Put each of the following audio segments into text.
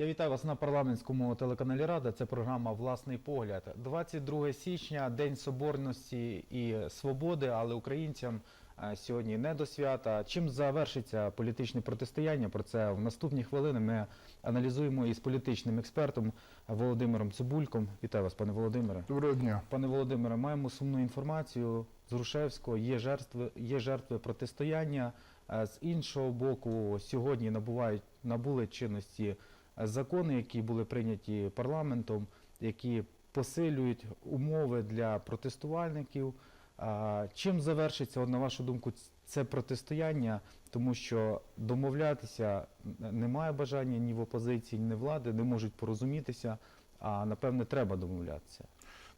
Я вітаю вас на парламентському телеканалі Рада. Це програма Власний погляд. 22 січня, День Соборності і Свободи, але українцям е, сьогодні не до свята. Чим завершиться політичне протистояння? Про це в наступні хвилини ми аналізуємо із політичним експертом Володимиром Цибульком. Вітаю вас, пане Володимире. Доброго дня. Пане Володимире, маємо сумну інформацію з Грушевського. Є жертви, є жертви протистояння. Е, З іншого боку, сьогодні набувають набули чинності закони, які були прийняті парламентом, які посилюють умови для протестувальників. Чим завершиться, на вашу думку, це протистояння, тому що домовлятися немає бажання ні в опозиції, ні влади, не можуть порозумітися. А напевне, треба домовлятися.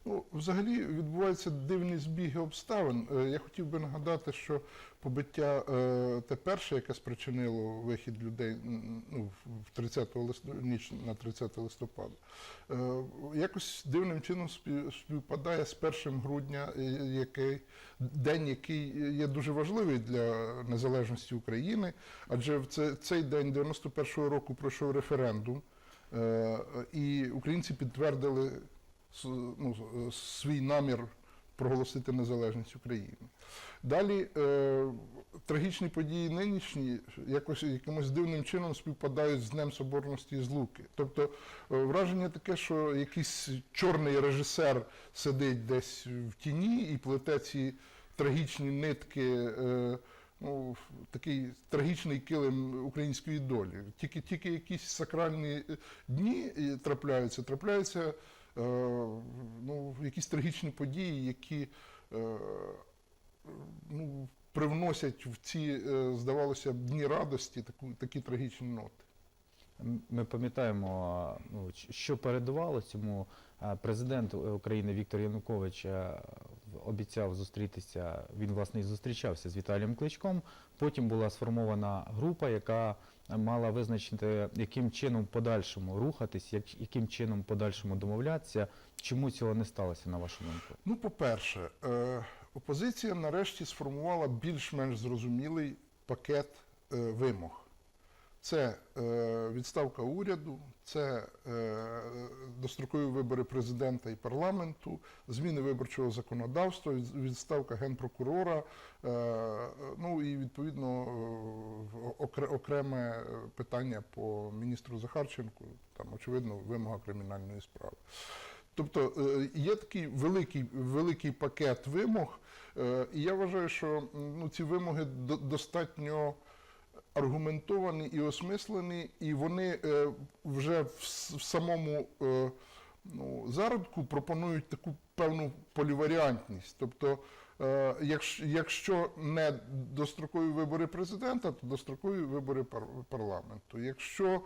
Ну, взагалі відбуваються дивні збіги обставин. Е, Я хотів би нагадати, що побиття е, те перше, яке спричинило вихід людей ну, в 30 листопада, ніч на 30 листопада, е, якось дивним чином співпадає з 1 грудня, який день, який є дуже важливий для незалежності України, адже в цей день 91-го року пройшов референдум, і українці підтвердили ну, свій намір проголосити незалежність України. Далі е, трагічні події нинішні якось якимось дивним чином співпадають з Днем Соборності і Злуки. Тобто е, враження таке, що якийсь чорний режисер сидить десь в тіні і плете ці трагічні нитки. Е, Ну, такий трагічний килим української долі. Тільки, тільки якісь сакральні дні е, трапляються, трапляються ну, якісь трагічні події, які е, ну, привносять в ці, е, здавалося б, дні радості таку, такі трагічні ноти. Ми пам'ятаємо, ну, що передувало цьому. Е, Президент України Віктор Янукович е, обіцяв зустрітися. Він власне і зустрічався з Віталієм Кличком. Потім була сформована група, яка мала визначити, яким чином подальшому рухатись, як, яким чином подальшому домовлятися. Чому цього не сталося, на вашу думку? Ну, по-перше, е, опозиція нарешті сформувала більш-менш зрозумілий пакет е, вимог. Це е, відставка уряду, це е, дострокові вибори президента і парламенту, зміни виборчого законодавства, від- відставка генпрокурора, е, ну і відповідно окреме питання по міністру Захарченку, там очевидно вимога кримінальної справи. Тобто є такий великий, великий пакет вимог, і я вважаю, що ну, ці вимоги до- достатньо аргументовані і осмислені, і вони е, вже в, самому е, ну, зародку пропонують таку певну поліваріантність. Тобто, е, якщо, не дострокові вибори президента, то дострокові вибори пар- парламенту. Якщо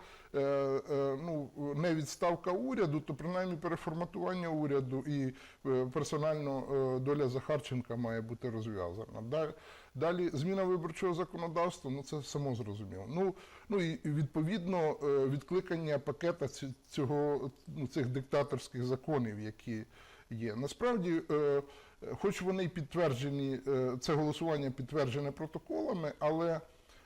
ну, не відставка уряду, то принаймні переформатування уряду і персонально доля Захарченка має бути розв'язана. Далі, зміна виборчого законодавства, ну це само зрозуміло. Ну, ну і відповідно е, відкликання пакета цього, ну, цих диктаторських законів, які є. Насправді, е, хоч вони підтверджені, е, це голосування підтверджене протоколами, але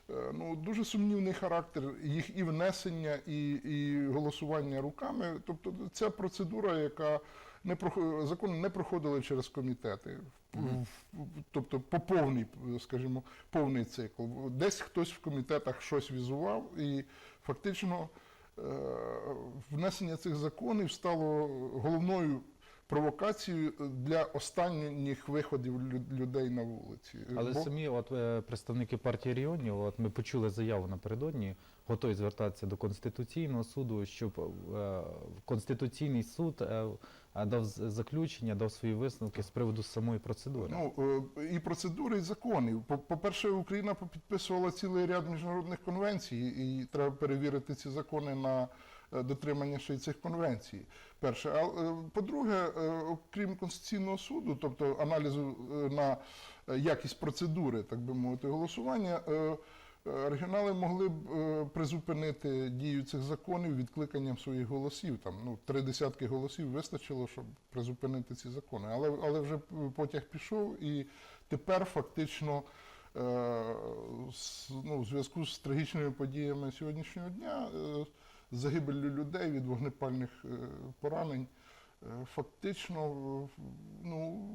ну, дуже сумнівний характер їх і внесення, і, і голосування руками. Тобто ця процедура, яка не прохо- закони не проходили через комітети. В- в- Тобто по повній, скажімо, повний цикл. Десь хтось в комітетах щось візував, і фактично е, внесення цих законів стало головною провокацією для останніх виходів людей на вулиці. Але Бо- самі от е, представники партії регіонів, от ми почули заяву напередодні, готові звертатися до конституційного суду, щоб е, конституційний суд е, е, дав заключення, дав свої висновки з приводу самої процедури. Ну, е, і процедури, і законів. По- По-перше, Україна підписувала цілий ряд міжнародних конвенцій, і треба перевірити ці закони на е, дотримання ще й цих конвенцій. Перше. А е, по-друге, е, окрім Конституційного суду, тобто аналізу е, на е, якість процедури, так би мовити, голосування. е, е, Регіонали могли б е, призупинити дію цих законів відкликанням своїх голосів. Там ну три десятки голосів вистачило, щоб призупинити ці закони. Але але вже потяг пішов, і тепер фактично е, ну, в зв'язку з трагічними подіями сьогоднішнього дня е, загибеллю людей від вогнепальних е, поранень. Е, Фактично, е, ну,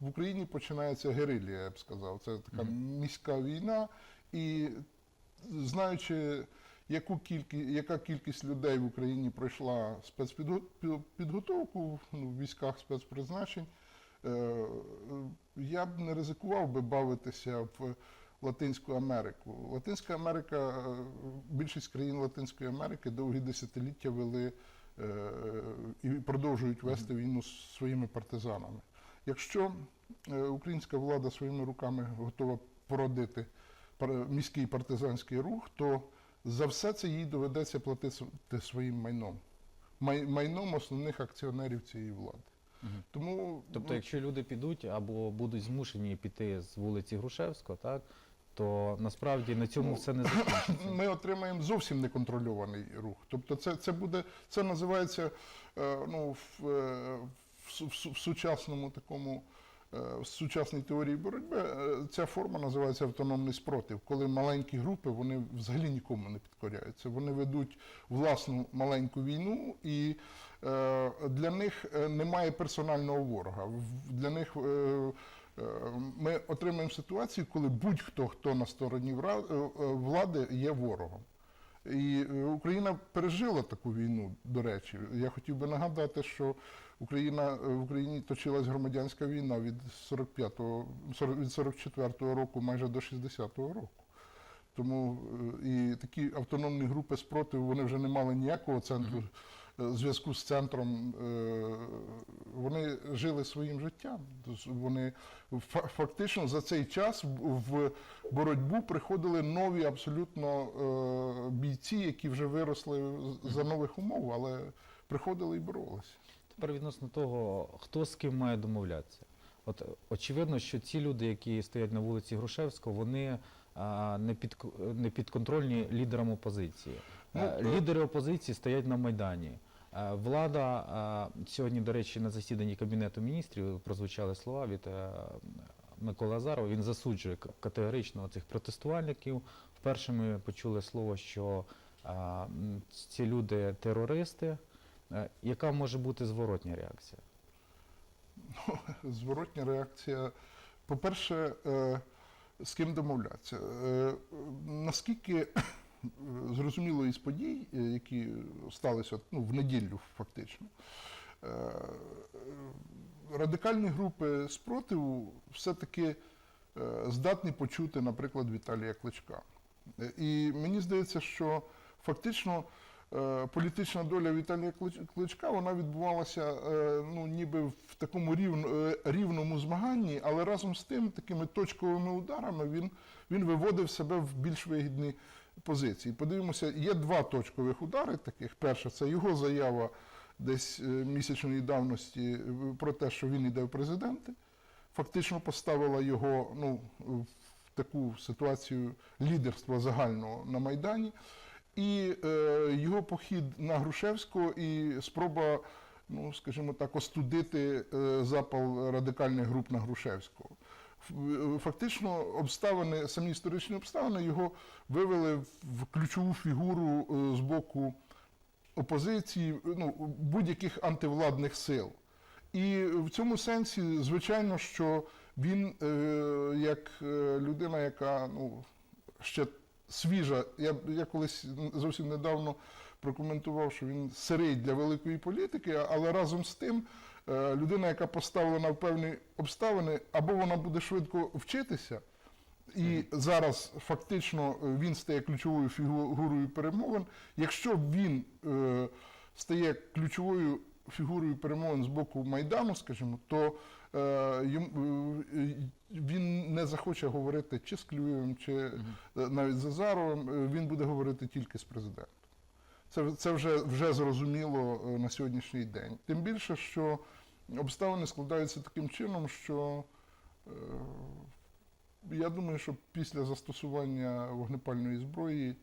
в Україні починається герилія, я б сказав. Це така міська війна, і знаючи, яку кількість, яка кількість людей в Україні пройшла спецпідготовку ну, в військах спецпризначень, я б не ризикував би бавитися в Латинську Америку. Латинська Америка, е, більшість країн Латинської Америки довгі десятиліття вели е, і продовжують вести війну з своїми партизанами. Якщо е, українська влада своїми руками готова породити міський партизанський рух, то за все це їй доведеться платити своїм майном, Май- майном основних акціонерів цієї влади. Мгм. Тому Тобто, ну, якщо люди підуть або будуть змушені піти з вулиці Грушевського, так то насправді на цьому Ну, все не закінчиться. ми отримаємо зовсім неконтрольований рух. Тобто, це, це буде, це називається е, ну, в, е, в, в, в сучасному такому. е, В сучасній теорії боротьби е, ця форма називається автономний спротив, коли маленькі групи вони взагалі нікому не підкоряються. Вони ведуть власну маленьку війну, і е, для них немає персонального ворога. Для них ми отримаємо ситуацію, коли будь-хто, хто на стороні е, е, влади, є ворогом. І е, Україна пережила таку війну, до речі. Я хотів би нагадати, що Україна е, в Україні точилась громадянська війна від 45-го, від 44-го року майже до 60-го року. Тому е, і такі автономні групи спротиву вони вже не мали ніякого центру е, зв'язку з центром. е, Вони жили своїм життям. Вони фа- фактично за цей час в- боротьбу приходили нові абсолютно е, бійці, які вже виросли за нових умов, але приходили і боролися. Тепер відносно того, хто з ким має домовлятися. От е, очевидно, що ці люди, які стоять на вулиці Грушевського, вони а, не, під, не підконтрольні лідерам опозиції. Ну, Е, е, Лідери опозиції стоять на Майдані. Е, Влада сьогодні, до речі, на засіданні Кабінету міністрів прозвучали слова від е, Миколи Азарова. Він засуджує категорично цих протестувальників. Вперше ми почули слово, що ці люди терористи. Е, Яка може бути зворотня реакція? Зворотня реакція. По-перше, е, з ким домовлятися? Е, Наскільки е, зрозуміло із подій, е, які сталися ну, в неділю, фактично, е, радикальні групи спротиву все-таки е, здатні почути, наприклад, Віталія Кличка. І мені здається, що фактично політична доля Віталія Кличка вона відбувалася ну, ніби в такому рівному змаганні, але разом з тим, такими точковими ударами він, він виводив себе в більш вигідні позиції. Подивимося, є два точкових удари таких. Перше, це його заява десь е, місячної давності е, про те, що він йде в президенти. Фактично поставила його ну, в таку ситуацію лідерства загального на Майдані. І е, його похід на Грушевського і спроба, ну скажімо так, остудити е, запал радикальних груп на Грушевського. Фактично, обставини, самі історичні обставини його вивели в ключову фігуру е, з боку опозиції, ну, будь-яких антивладних сил. І в цьому сенсі, звичайно, що він, е, як е, людина, яка ну, ще свіжа, я, я колись зовсім недавно прокоментував, що він сирий для великої політики, але разом з тим, людина, яка поставлена в певні обставини, або вона буде швидко вчитися, і зараз фактично е, він стає ключовою фігурою перемовин. Якщо він е, стає ключовою фігурою перемовин з боку Майдану, скажімо, то е, е, він не захоче говорити чи з Клюєвим, чи е, навіть з Азаровим, е, він буде говорити тільки з президентом. Це, це вже, вже зрозуміло е, на сьогоднішній день. Тим більше, що обставини складаються таким чином, що е, я думаю, що після застосування вогнепальної зброї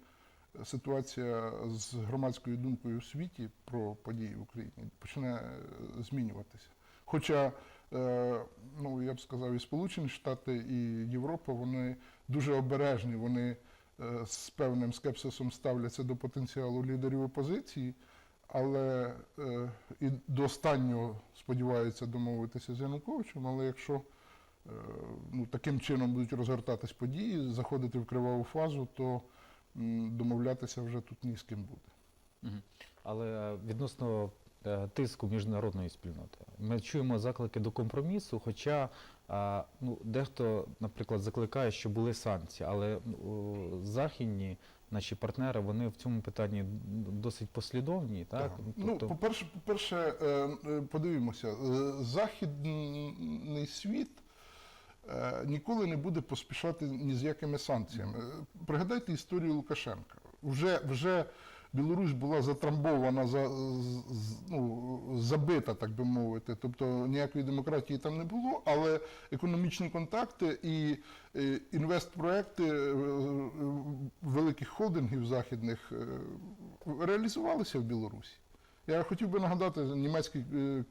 ситуація з громадською думкою у світі про події в Україні почне е, змінюватися. Хоча, е, ну я б сказав, і Сполучені Штати, і Європа вони дуже обережні, вони з певним скепсисом ставляться до потенціалу лідерів опозиції, але е, і до останнього сподіваються домовитися з Януковичем. Але якщо е, ну, таким чином будуть розгортатись події, заходити в криваву фазу, то домовлятися вже тут ні з ким буде. Але відносно е, тиску міжнародної спільноти, ми чуємо заклики до компромісу, хоча а, ну, дехто, наприклад, закликає, що були санкції, але ну, західні наші партнери вони в цьому питанні досить послідовні. Так? Так. Ну, по-перше, по-перше, е, е, подивімося, е, західний світ ніколи не буде поспішати ні з якими санкціями. Пригадайте історію Лукашенка. Вже, вже Білорусь була затрамбована, за, ну, забита, так би мовити. Тобто ніякої демократії там не було, але економічні контакти і е, інвестпроекти е, е, великих холдингів західних реалізувалися в Білорусі. Я хотів би нагадати, німецький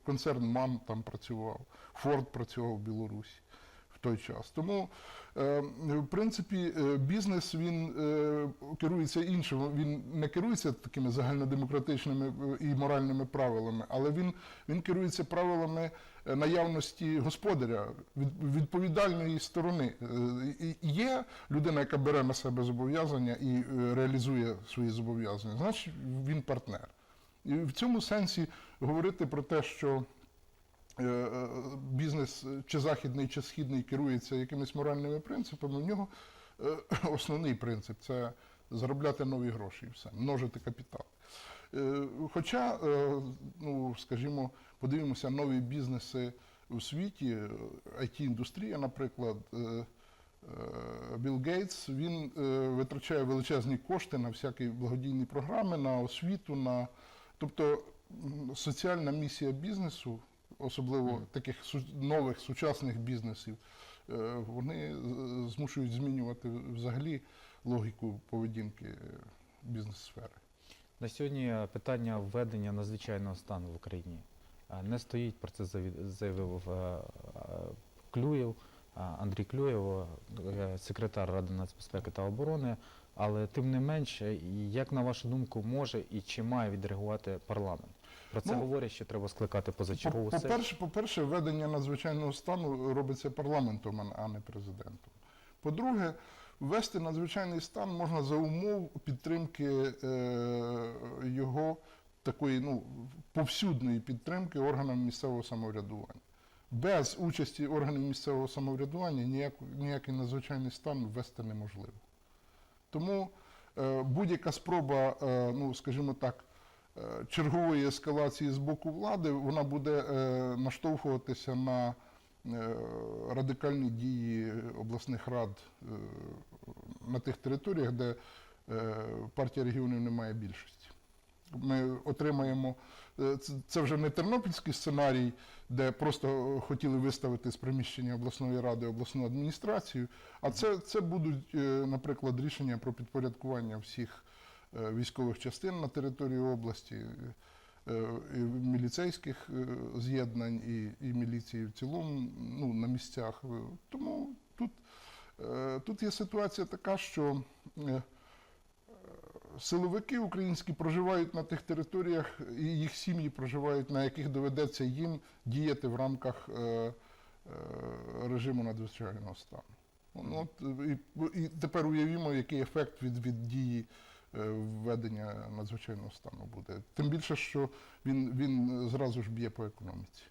концерн МАН там працював, Форд працював в Білорусі той час. Тому, е, в принципі, е, бізнес він е, керується іншим. Він не керується такими загальнодемократичними і моральними правилами, але він, він керується правилами наявності господаря, від, відповідальної сторони. Є людина, яка бере на себе зобов'язання і реалізує свої зобов'язання, значить він партнер. І в цьому сенсі говорити про те, що бізнес е, чи західний, чи східний керується якимись моральними принципами, в нього е, основний принцип це заробляти нові гроші і все, множити капітал. Е, Хоча, е, ну, скажімо, подивимося нові бізнеси у світі, е, IT-індустрія, наприклад, е, е, Білл Гейтс, він е, витрачає величезні кошти на всякі благодійні програми, на освіту, на тобто соціальна місія бізнесу, особливо таких нових сучасних бізнесів, е, вони е, змушують змінювати взагалі логіку поведінки е, бізнес-сфери. На сьогодні питання введення надзвичайного стану в Україні е, не стоїть. Про це заявив е, е, Клюєв, е, Андрій Клюєв, е, секретар Ради нацбезпеки та оборони. Але тим не менше, як на вашу думку, може і чи має відреагувати парламент? Про це Ну, говорять, що треба скликати позачергову По- сесію. По-перше, по-перше, введення надзвичайного стану робиться парламентом, а- не президентом. По-друге, ввести надзвичайний стан можна за умов підтримки е, його такої ну, повсюдної підтримки органам місцевого самоврядування. Без участі органів місцевого самоврядування ніяк, ніякий надзвичайний стан ввести неможливо. Тому е, будь-яка спроба, е, ну скажімо так, чергової ескалації з боку влади, вона буде е, наштовхуватися на е, радикальні дії обласних рад е, на тих територіях, де е, партія регіонів не має більшості. Ми отримаємо е, це- вже не тернопільський сценарій, де просто хотіли виставити з приміщення обласної ради обласну адміністрацію. А це, це будуть, е, наприклад, рішення про підпорядкування всіх е, військових частин на території області, е, і міліцейських е, з'єднань і, і міліції в цілому ну, на місцях. Е, Тому тут, е, тут є ситуація така, що е, силовики українські проживають на тих територіях, і їх сім'ї проживають, на яких доведеться їм діяти в рамках е, е, режиму надзвичайного стану. Ну, от, і, і тепер уявімо, який ефект від, від дії е, введення надзвичайного стану буде. Тим більше, що він, він зразу ж б'є по економіці.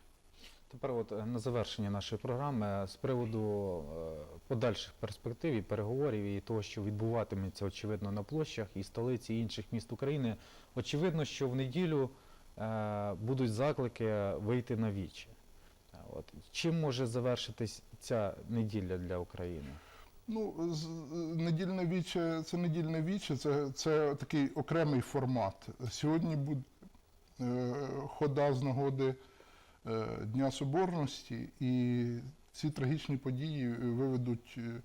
Тепер, от е, на завершення нашої програми е, з приводу е, подальших перспектив і переговорів і того, що відбуватиметься очевидно на площах і столиці і інших міст України. Очевидно, що в неділю е, будуть заклики вийти на вічі. Е, От чим може завершитись ця неділя для України? Ну, е, недільне віче це недільне віче, це, це такий окремий формат. Сьогодні буде е, хода з нагоди е, Дня Соборності, і ці трагічні події виведуть е,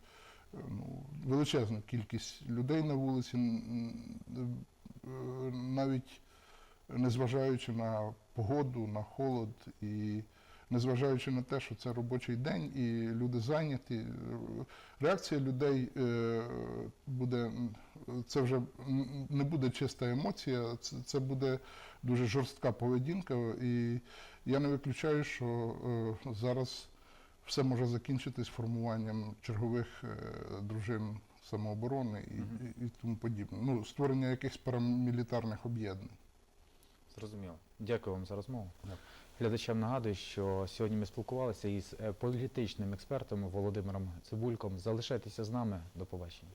ну, величезну кількість людей на вулиці, е, навіть незважаючи на погоду, на холод і незважаючи на те, що це робочий день і люди зайняті. Реакція людей е, буде це вже не буде чиста емоція, це, буде дуже жорстка поведінка. І я не виключаю, що е, зараз все може закінчитись формуванням чергових е, дружин самооборони і, Мгм. і, і тому подібне. Ну, створення якихось парамілітарних об'єднань. Зрозуміло. Дякую вам за розмову. Глядачам нагадую, що сьогодні ми спілкувалися із е, політичним експертом Володимиром Цибульком. Залишайтеся з нами. До побачення.